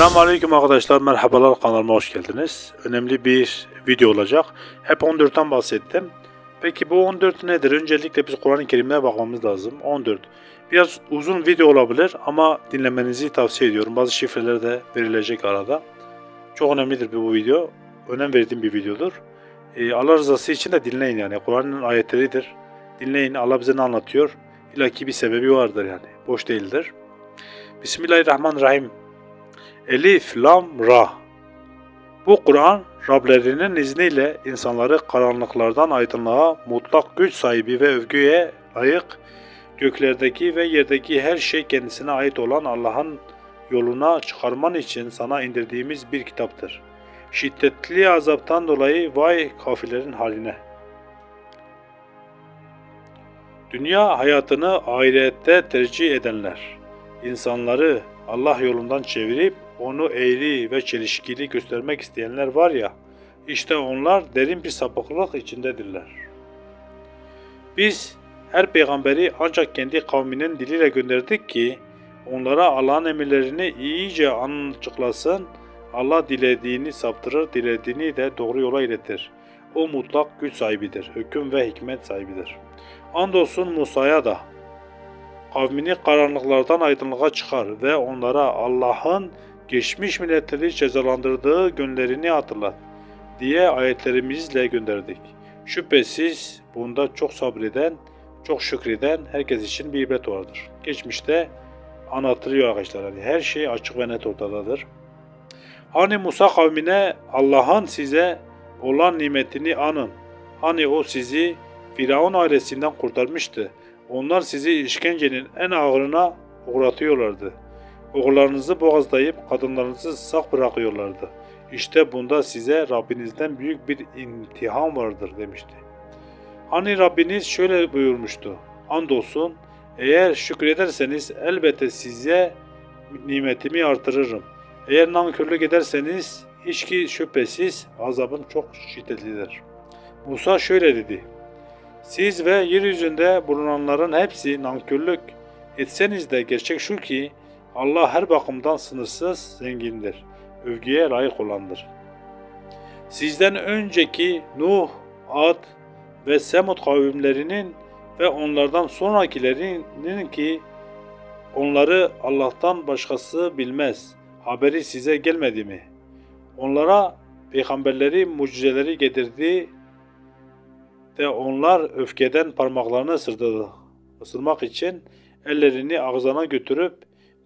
Selamünaleyküm arkadaşlar, merhabalar kanalıma hoş geldiniz. Önemli bir video olacak. Hep 14'ten bahsettim. Peki bu 14 nedir? Öncelikle biz Kur'an-ı Kerim'e bakmamız lazım. 14. Biraz uzun video olabilir ama dinlemenizi tavsiye ediyorum. Bazı şifreler de verilecek arada. Çok önemlidir bu video. Önem verdiğim bir videodur. Ee, Allah rızası için de dinleyin yani. Kur'an'ın ayetleridir. Dinleyin. Allah bize ne anlatıyor? İlaki bir sebebi vardır yani. Boş değildir. Bismillahirrahmanirrahim. Elif, Lam, Ra. Bu Kur'an Rablerinin izniyle insanları karanlıklardan aydınlığa, mutlak güç sahibi ve övgüye layık, göklerdeki ve yerdeki her şey kendisine ait olan Allah'ın yoluna çıkarman için sana indirdiğimiz bir kitaptır. Şiddetli azaptan dolayı vay kafirlerin haline. Dünya hayatını ahirette tercih edenler, insanları Allah yolundan çevirip onu eğri ve çelişkili göstermek isteyenler var ya, işte onlar derin bir sapıklık içindedirler. Biz her peygamberi ancak kendi kavminin diliyle gönderdik ki onlara Allah'ın emirlerini iyice açıklasın. Allah dilediğini saptırır, dilediğini de doğru yola iletir. O mutlak güç sahibidir, hüküm ve hikmet sahibidir. Andolsun Musa'ya da kavmini karanlıklardan aydınlığa çıkar ve onlara Allah'ın geçmiş milletleri cezalandırdığı günlerini hatırlat diye ayetlerimizle gönderdik. Şüphesiz bunda çok sabreden, çok şükreden herkes için bir ibret vardır. Geçmişte anlatılıyor arkadaşlar. Yani her şey açık ve net ortadadır. Hani Musa kavmine Allah'ın size olan nimetini anın. Hani o sizi Firavun ailesinden kurtarmıştı. Onlar sizi işkencenin en ağırına uğratıyorlardı. Oğullarınızı boğazlayıp kadınlarınızı sak bırakıyorlardı. İşte bunda size Rabbinizden büyük bir imtihan vardır demişti. Hani Rabbiniz şöyle buyurmuştu. Andolsun eğer şükrederseniz elbette size nimetimi artırırım. Eğer nankörlük ederseniz hiç ki şüphesiz azabım çok şiddetlidir. Musa şöyle dedi. Siz ve yeryüzünde bulunanların hepsi nankörlük etseniz de gerçek şu ki Allah her bakımdan sınırsız zengindir, övgüye layık olandır. Sizden önceki Nuh, Ad ve Semud kavimlerinin ve onlardan sonrakilerinin ki onları Allah'tan başkası bilmez. Haberi size gelmedi mi? Onlara peygamberleri mucizeleri getirdi de onlar öfkeden parmaklarını ısırdı. Isırmak için ellerini ağzına götürüp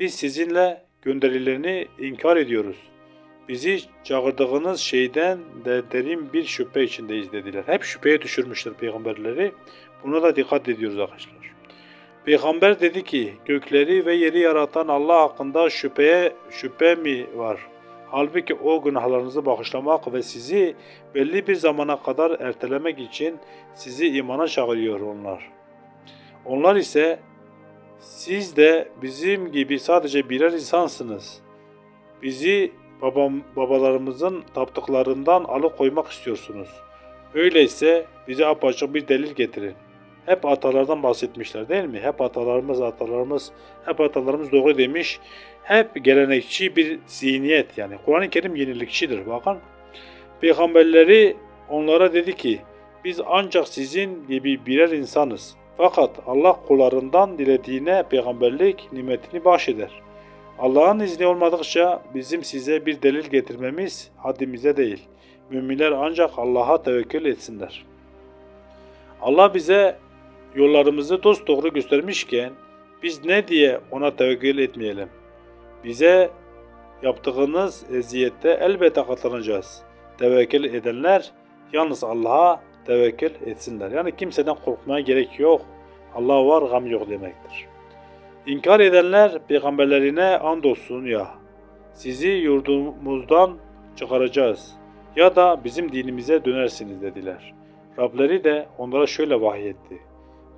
biz sizinle gönderilerini inkar ediyoruz. Bizi çağırdığınız şeyden de derin bir şüphe içindeyiz dediler. Hep şüpheye düşürmüşler peygamberleri. Buna da dikkat ediyoruz arkadaşlar. Peygamber dedi ki gökleri ve yeri yaratan Allah hakkında şüpheye şüphe mi var? Halbuki o günahlarınızı bağışlamak ve sizi belli bir zamana kadar ertelemek için sizi imana çağırıyor onlar. Onlar ise siz de bizim gibi sadece birer insansınız. Bizi babam, babalarımızın taptıklarından alıkoymak istiyorsunuz. Öyleyse bize apaçık bir delil getirin. Hep atalardan bahsetmişler değil mi? Hep atalarımız, atalarımız, hep atalarımız doğru demiş. Hep gelenekçi bir zihniyet yani. Kur'an-ı Kerim yenilikçidir. Bakın peygamberleri onlara dedi ki biz ancak sizin gibi birer insanız. Fakat Allah kullarından dilediğine peygamberlik nimetini bahşeder. Allah'ın izni olmadıkça bizim size bir delil getirmemiz haddimize değil. Müminler ancak Allah'a tevekkül etsinler. Allah bize yollarımızı dosdoğru göstermişken biz ne diye ona tevekkül etmeyelim? Bize yaptığınız eziyette elbette katlanacağız. Tevekkül edenler yalnız Allah'a tevekkül etsinler. Yani kimseden korkmaya gerek yok. Allah var, gam yok demektir. İnkar edenler peygamberlerine andolsun ya. Sizi yurdumuzdan çıkaracağız ya da bizim dinimize dönersiniz dediler. Rableri de onlara şöyle vahyetti.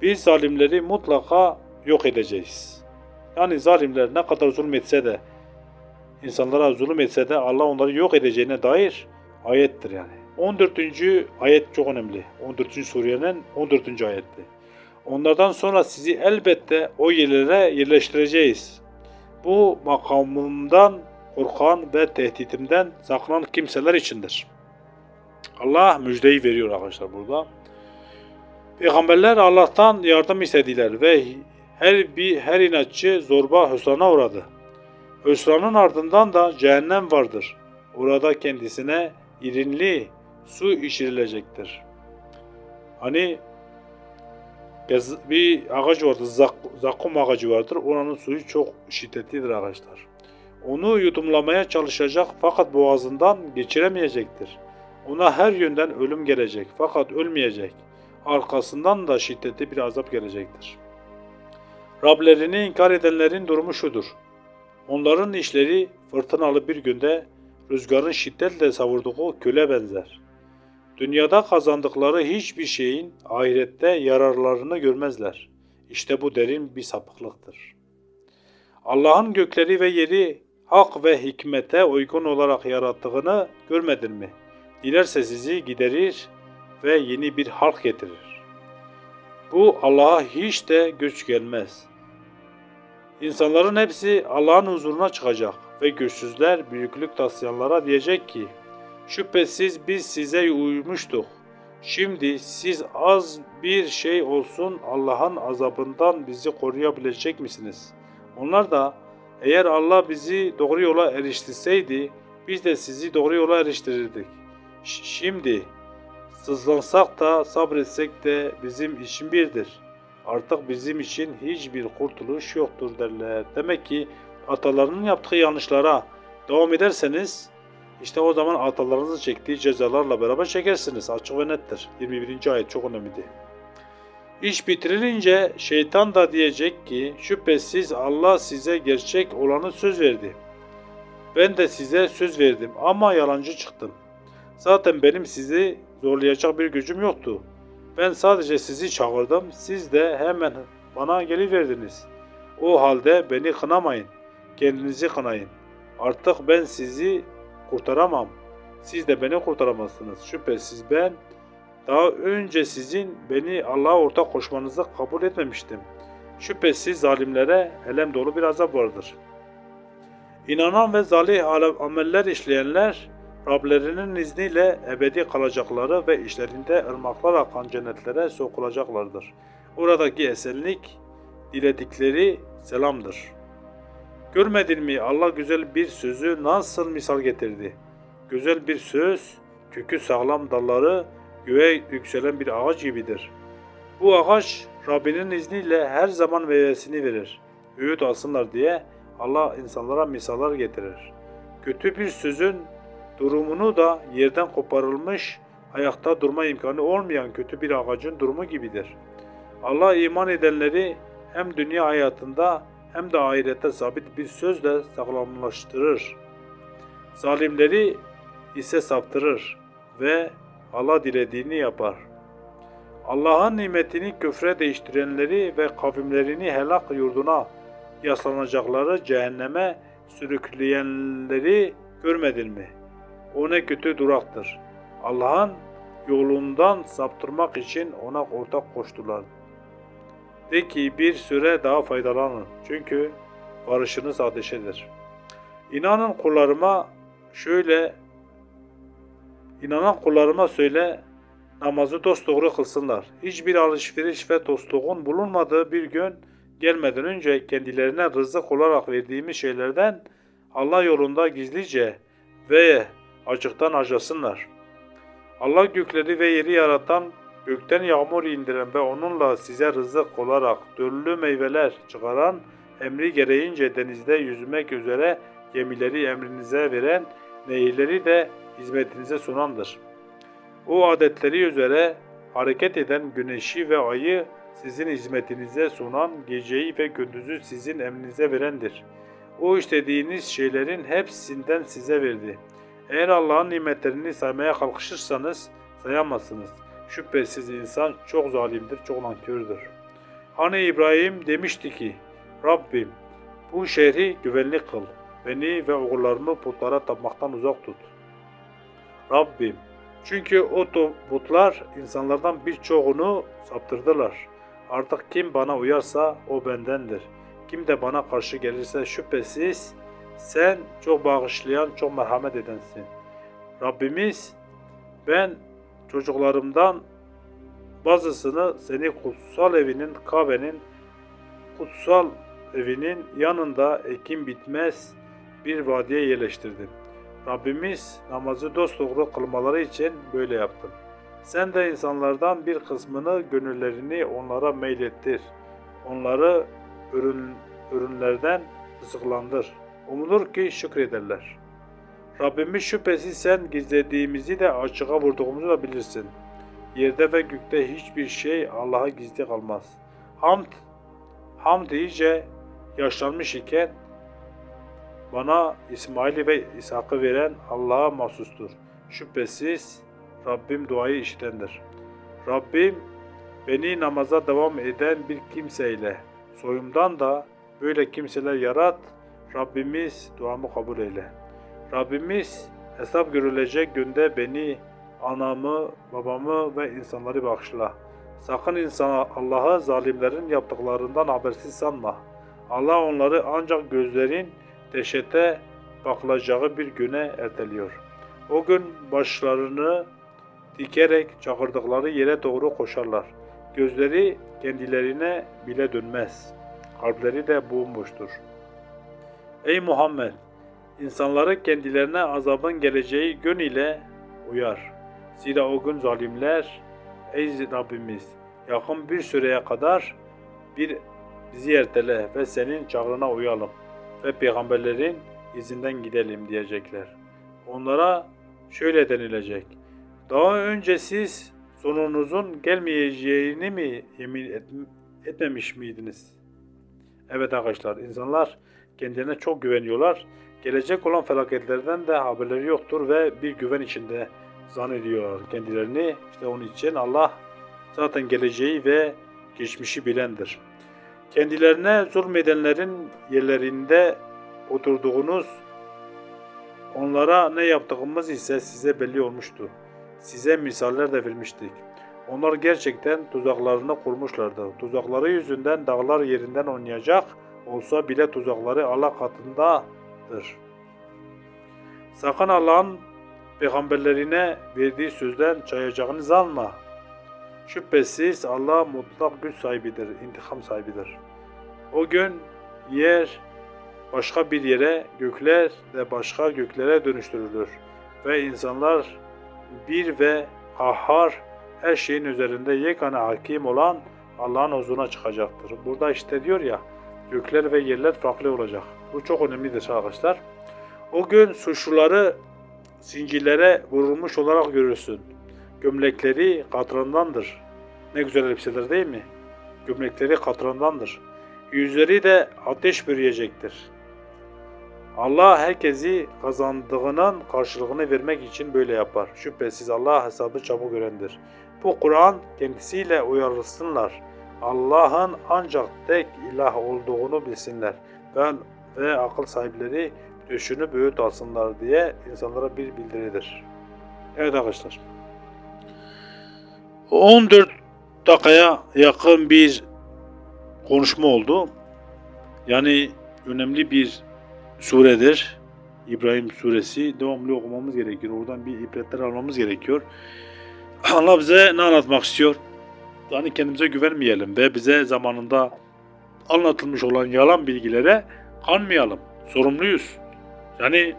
Biz zalimleri mutlaka yok edeceğiz. Yani zalimler ne kadar zulmetse de insanlara zulüm etse de Allah onları yok edeceğine dair ayettir yani. 14. ayet çok önemli. 14. surenin 14. ayetti. Onlardan sonra sizi elbette o yerlere yerleştireceğiz. Bu makamından korkan ve tehditimden sakınan kimseler içindir. Allah müjdeyi veriyor arkadaşlar burada. Peygamberler Allah'tan yardım istediler ve her bir her inatçı zorba hüsrana uğradı. Hüsranın ardından da cehennem vardır. Orada kendisine irinli su içirilecektir. Hani bir ağaç vardır, zak- zakkum ağacı vardır. Oranın suyu çok şiddetlidir arkadaşlar. Onu yudumlamaya çalışacak fakat boğazından geçiremeyecektir. Ona her yönden ölüm gelecek fakat ölmeyecek. Arkasından da şiddetli bir azap gelecektir. Rablerini inkar edenlerin durumu şudur. Onların işleri fırtınalı bir günde rüzgarın şiddetle savurduğu köle benzer. Dünyada kazandıkları hiçbir şeyin ahirette yararlarını görmezler. İşte bu derin bir sapıklıktır. Allah'ın gökleri ve yeri hak ve hikmete uygun olarak yarattığını görmedin mi? Dilerse sizi giderir ve yeni bir halk getirir. Bu Allah'a hiç de güç gelmez. İnsanların hepsi Allah'ın huzuruna çıkacak ve güçsüzler büyüklük taslayanlara diyecek ki, Şüphesiz biz size uymuştuk. Şimdi siz az bir şey olsun Allah'ın azabından bizi koruyabilecek misiniz? Onlar da eğer Allah bizi doğru yola eriştirseydi biz de sizi doğru yola eriştirirdik. Şimdi sızlansak da sabretsek de bizim için birdir. Artık bizim için hiçbir kurtuluş yoktur derler. Demek ki atalarının yaptığı yanlışlara devam ederseniz işte o zaman atalarınızın çektiği cezalarla beraber çekersiniz. Açık ve nettir. 21. ayet çok önemlidir. İş bitirilince şeytan da diyecek ki şüphesiz Allah size gerçek olanı söz verdi. Ben de size söz verdim ama yalancı çıktım. Zaten benim sizi zorlayacak bir gücüm yoktu. Ben sadece sizi çağırdım, siz de hemen bana geliverdiniz. O halde beni kınamayın, kendinizi kınayın. Artık ben sizi kurtaramam. Siz de beni kurtaramazsınız. Şüphesiz ben daha önce sizin beni Allah'a ortak koşmanızı kabul etmemiştim. Şüphesiz zalimlere elem dolu bir azap vardır. İnanan ve salih ale- ameller işleyenler Rablerinin izniyle ebedi kalacakları ve işlerinde ırmaklar akan cennetlere sokulacaklardır. Oradaki esenlik diledikleri selamdır. Görmedin mi Allah güzel bir sözü nasıl misal getirdi? Güzel bir söz, kökü sağlam dalları göğe yükselen bir ağaç gibidir. Bu ağaç Rabbinin izniyle her zaman meyvesini verir. Öğüt alsınlar diye Allah insanlara misallar getirir. Kötü bir sözün durumunu da yerden koparılmış, ayakta durma imkanı olmayan kötü bir ağacın durumu gibidir. Allah iman edenleri hem dünya hayatında hem de ahirette sabit bir sözle sağlamlaştırır. Zalimleri ise saptırır ve Allah dilediğini yapar. Allah'ın nimetini küfre değiştirenleri ve kavimlerini helak yurduna yaslanacakları cehenneme sürükleyenleri görmedin mi? O ne kötü duraktır. Allah'ın yolundan saptırmak için ona ortak koştular. De ki bir süre daha faydalanın. Çünkü barışınız ateşedir. İnanın kullarıma şöyle İnanan kullarıma söyle namazı dosdoğru kılsınlar. Hiçbir alışveriş ve dostluğun bulunmadığı bir gün gelmeden önce kendilerine rızık olarak verdiğimiz şeylerden Allah yolunda gizlice ve açıktan harcasınlar. Allah gökleri ve yeri yaratan, gökten yağmur indiren ve onunla size rızık olarak döllü meyveler çıkaran, emri gereğince denizde yüzmek üzere gemileri emrinize veren, nehirleri de hizmetinize sunandır. O adetleri üzere hareket eden güneşi ve ayı sizin hizmetinize sunan, geceyi ve gündüzü sizin emrinize verendir. O istediğiniz şeylerin hepsinden size verdi. Eğer Allah'ın nimetlerini saymaya kalkışırsanız sayamazsınız. Şüphesiz insan çok zalimdir, çok nankördür. Hani İbrahim demişti ki, Rabbim bu şehri güvenli kıl, beni ve oğullarımı putlara tapmaktan uzak tut. Rabbim çünkü o putlar insanlardan birçoğunu saptırdılar. Artık kim bana uyarsa o bendendir. Kim de bana karşı gelirse şüphesiz Sen çok bağışlayan, çok merhamet edensin. Rabbimiz ben çocuklarımdan bazısını seni kutsal evinin, Kabe'nin kutsal evinin yanında ekim bitmez bir vadiye yerleştirdim. Rabbimiz namazı dosdoğru kılmaları için böyle yaptın. Sen de insanlardan bir kısmını gönüllerini onlara meylettir. Onları ürün, ürünlerden rızıklandır. Umulur ki şükrederler. Rabbimiz şüphesiz sen gizlediğimizi de açığa vurduğumuzu da bilirsin. Yerde ve gökte hiçbir şey Allah'a gizli kalmaz. Hamd, hamd iyice yaşlanmış iken bana İsmail'i ve İshak'ı veren Allah'a mahsustur. Şüphesiz Rabbim duayı işitendir. Rabbim beni namaza devam eden bir kimseyle, soyumdan da böyle kimseler yarat, Rabbimiz duamı kabul eyle. Rabbimiz hesap görülecek günde beni, anamı, babamı ve insanları bağışla. Sakın insan Allah'ı zalimlerin yaptıklarından habersiz sanma. Allah onları ancak gözlerin dehşete bakılacağı bir güne erteliyor. O gün başlarını dikerek çakırdıkları yere doğru koşarlar. Gözleri kendilerine bile dönmez. Kalpleri de bomboştur. Ey Muhammed! İnsanları kendilerine azabın geleceği gün ile uyar. Zira o gün zalimler, ey Rabbimiz, yakın bir süreye kadar bir bizi ertele ve senin çağrına uyalım ve peygamberlerin izinden gidelim diyecekler. Onlara şöyle denilecek. Daha önce siz sonunuzun gelmeyeceğini mi yemin et, etmemiş miydiniz? Evet arkadaşlar insanlar kendilerine çok güveniyorlar. Gelecek olan felaketlerden de haberleri yoktur ve bir güven içinde zannediyorlar kendilerini. İşte onun için Allah zaten geleceği ve geçmişi bilendir. Kendilerine zulmedenlerin yerlerinde oturduğunuz onlara ne yaptığımız ise size belli olmuştu. Size misaller de vermiştik. Onlar gerçekten tuzaklarını kurmuşlardı. Tuzakları yüzünden dağlar yerinden oynayacak olsa bile tuzakları Allah katındadır. Sakın Allah'ın peygamberlerine verdiği sözden çayacağını alma. Şüphesiz Allah mutlak güç sahibidir, intikam sahibidir. O gün yer başka bir yere, gökler de başka göklere dönüştürülür. Ve insanlar bir ve kahhar her şeyin üzerinde yegane hakim olan Allah'ın huzuruna çıkacaktır. Burada işte diyor ya gökler ve yerler farklı olacak. Bu çok önemlidir arkadaşlar. O gün suçluları zincirlere vurulmuş olarak görürsün. Gömlekleri katrandandır. Ne güzel elbiseler değil mi? Gömlekleri katrandandır. Yüzleri de ateş bürüyecektir. Allah herkesi kazandığının karşılığını vermek için böyle yapar. Şüphesiz Allah hesabı çabuk görendir. Bu Kur'an kendisiyle uyarılsınlar. Allah'ın ancak tek ilah olduğunu bilsinler. Ben ve akıl sahipleri düşünüp öğüt alsınlar diye insanlara bir bildiridir. Evet arkadaşlar. 14 dakikaya yakın bir konuşma oldu. Yani önemli bir suredir. İbrahim suresi devamlı okumamız gerekiyor. Oradan bir ibretler almamız gerekiyor. Allah bize ne anlatmak istiyor? Yani kendimize güvenmeyelim ve bize zamanında anlatılmış olan yalan bilgilere kanmayalım. Sorumluyuz. Yani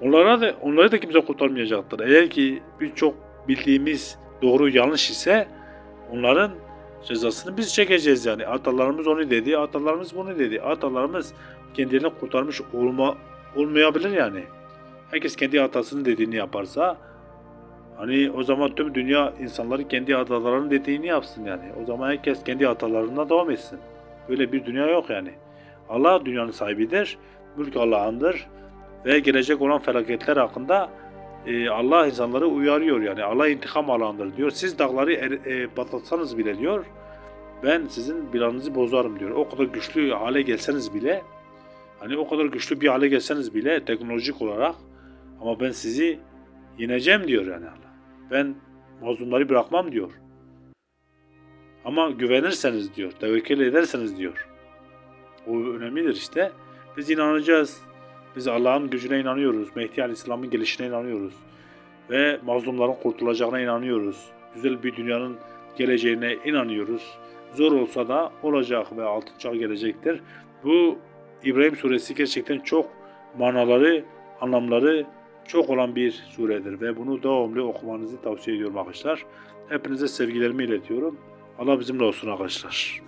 onlara da onları da kimse kurtarmayacaktır. Eğer ki birçok bildiğimiz doğru yanlış ise onların cezasını biz çekeceğiz yani. Atalarımız onu dedi, atalarımız bunu dedi. Atalarımız kendilerini kurtarmış olma olmayabilir yani. Herkes kendi atasının dediğini yaparsa hani o zaman tüm dünya insanları kendi atalarının dediğini yapsın yani. O zaman herkes kendi atalarına devam etsin. Böyle bir dünya yok yani. Allah dünyanın sahibidir. Mülk Allah'ındır. Ve gelecek olan felaketler hakkında e, Allah insanları uyarıyor yani. Allah intikam alandır diyor. Siz dağları er, e, patlatsanız bile diyor. Ben sizin planınızı bozarım diyor. O kadar güçlü hale gelseniz bile hani o kadar güçlü bir hale gelseniz bile teknolojik olarak ama ben sizi yeneceğim diyor yani Allah. Ben mazlumları bırakmam diyor. Ama güvenirseniz diyor, tevekkül ederseniz diyor. O önemlidir işte. Biz inanacağız. Biz Allah'ın gücüne inanıyoruz. Mehdi Aleyhisselam'ın gelişine inanıyoruz. Ve mazlumların kurtulacağına inanıyoruz. Güzel bir dünyanın geleceğine inanıyoruz. Zor olsa da olacak ve altın çağ gelecektir. Bu İbrahim suresi gerçekten çok manaları, anlamları çok olan bir suredir ve bunu devamlı okumanızı tavsiye ediyorum arkadaşlar. Hepinize sevgilerimi iletiyorum. Allah bizimle olsun arkadaşlar.